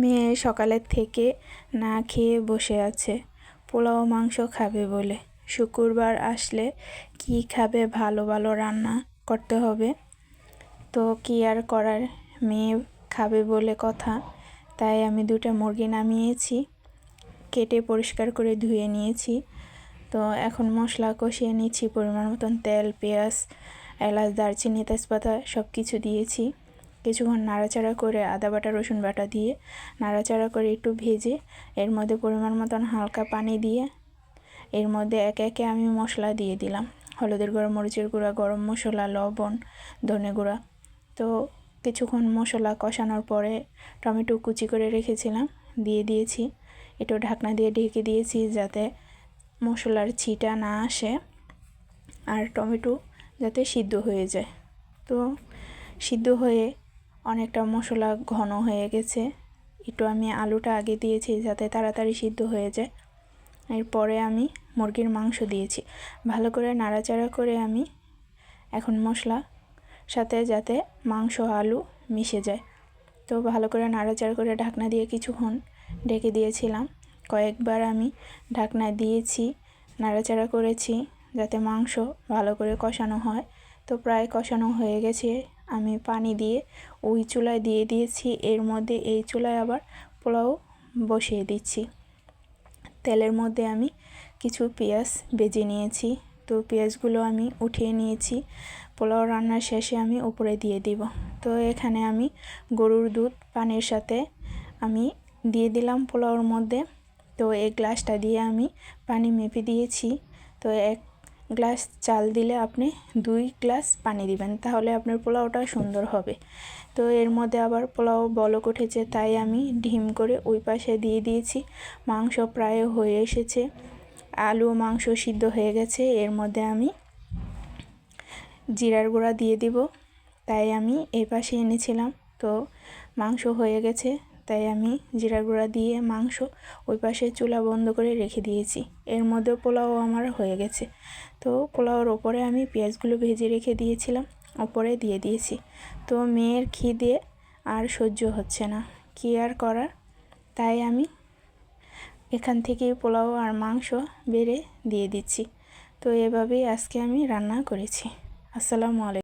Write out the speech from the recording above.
মেয়ে সকালের থেকে না খেয়ে বসে আছে। পোলাও মাংস খাবে বলে। শুক্রবার আসলে কি খাবে ভালো ভালো রান্না করতে হবে? তো কি আর করার? মেয়ে খাবে বলে কথা। তাই আমি দুটা মুরগি নামিয়েছি, কেটে পরিষ্কার করে ধুয়ে নিয়েছি। তো এখন মশলা কষিয়ে নিচ্ছি, পরিমাণ মতন তেল, পেঁয়াজ, এলাচ, দারচিনি, তেজপাতা সব কিছু দিয়েছি। কিছুক্ষণ নাড়াচাড়া করে আদা বাটা, রসুন বাটা দিয়ে নাড়াচাড়া করে একটু ভেজে, এর মধ্যে পরিমাণ মতন হালকা পানি দিয়ে, এর মধ্যে একে একে আমি মশলা দিয়ে দিলাম। হলুদের গুঁড়া, মরিচের গুঁড়া, গরম মশলা, লবণ, ধনে গুঁড়া। তো কিছুক্ষণ মশলা কষানোর পরে টমেটো কুচি করে রেখেছিলাম, দিয়ে দিয়েছি। একটু ঢাকনা দিয়ে ঢেকে দিয়েছি যাতে মশলার ছিটা না আসে আর টমেটো যাতে সিদ্ধ হয়ে যায়। তো সিদ্ধ হয়ে অনেকটা মশলা ঘন হয়ে গেছে। একটু আমি আলুটা আগে দিয়েছি যাতে তাড়াতাড়ি সিদ্ধ হয়ে যায়। এরপরে আমি মুরগির মাংস দিয়েছি। ভালো করে নাড়াচাড়া করে আমি এখন মশলা সাথে যাতে মাংস, আলু মিশে যায়। তো ভালো করে নাড়াচাড়া করে ঢাকনা দিয়ে কিছুক্ষণ ঢেকে দিয়েছিলাম। কয়েকবার আমি ঢাকনা দিয়েছি, নাড়াচাড়া করেছি যাতে মাংস ভালো করে কষানো হয়। তো প্রায় কষানো হয়ে গেছে। আমি পানি দিয়ে ওই চুলায় দিয়ে দিয়েছি। এর মধ্যে এই চুলায় আবার পোলাও বসিয়ে দিচ্ছি। তেলের মধ্যে আমি কিছু পেঁয়াজ বেজে নিয়েছি। তো পেঁয়াজগুলো আমি উঠিয়ে নিয়েছি। পোলাও রান্নার শেষে আমি উপরে দিয়ে দিব। তো এখানে আমি গরুর দুধ পানির সাথে আমি দিয়ে দিলাম পোলাওর মধ্যে। তো এই গ্লাসটা দিয়ে আমি পানি মেপে দিয়েছি। তো এক গ্লাস চাল দিলে আপনি দুই গ্লাস পানি দিবেন, তাহলে আপনার পোলাওটা সুন্দর হবে। তো এর মধ্যে আবার পোলাও বলক উঠেছে, তাই আমি ঢিম করে ওই পাশে দিয়ে দিয়েছি। মাংস প্রায় হয়ে এসেছে, আলু মাংস সিদ্ধ হয়ে গেছে। এর মধ্যে আমি জিরার গুঁড়া দিয়ে দিব, তাই আমি এই পাশে এনেছিলাম। তো মাংস হয়ে গেছে তাই আমি জিরা গুঁড়া দিয়ে মাংস ওই পাশে চুলা বন্ধ করে রেখে দিয়েছি। এর মধ্যে পোলাও আমার হয়ে গেছে। তো পোলাওর ওপরে আমি পেঁয়াজগুলো ভেজে রেখে দিয়েছিলাম, ওপরে দিয়ে দিয়েছি। তো মেয়ের খিদে আর সহ্য হচ্ছে না। কী আর করার? তাই আমি এখান থেকে পোলাও আর মাংস বেড়ে দিয়ে দিচ্ছি। তো এভাবেই আজকে আমি রান্না করেছি। আসসালামু আলাইকুম।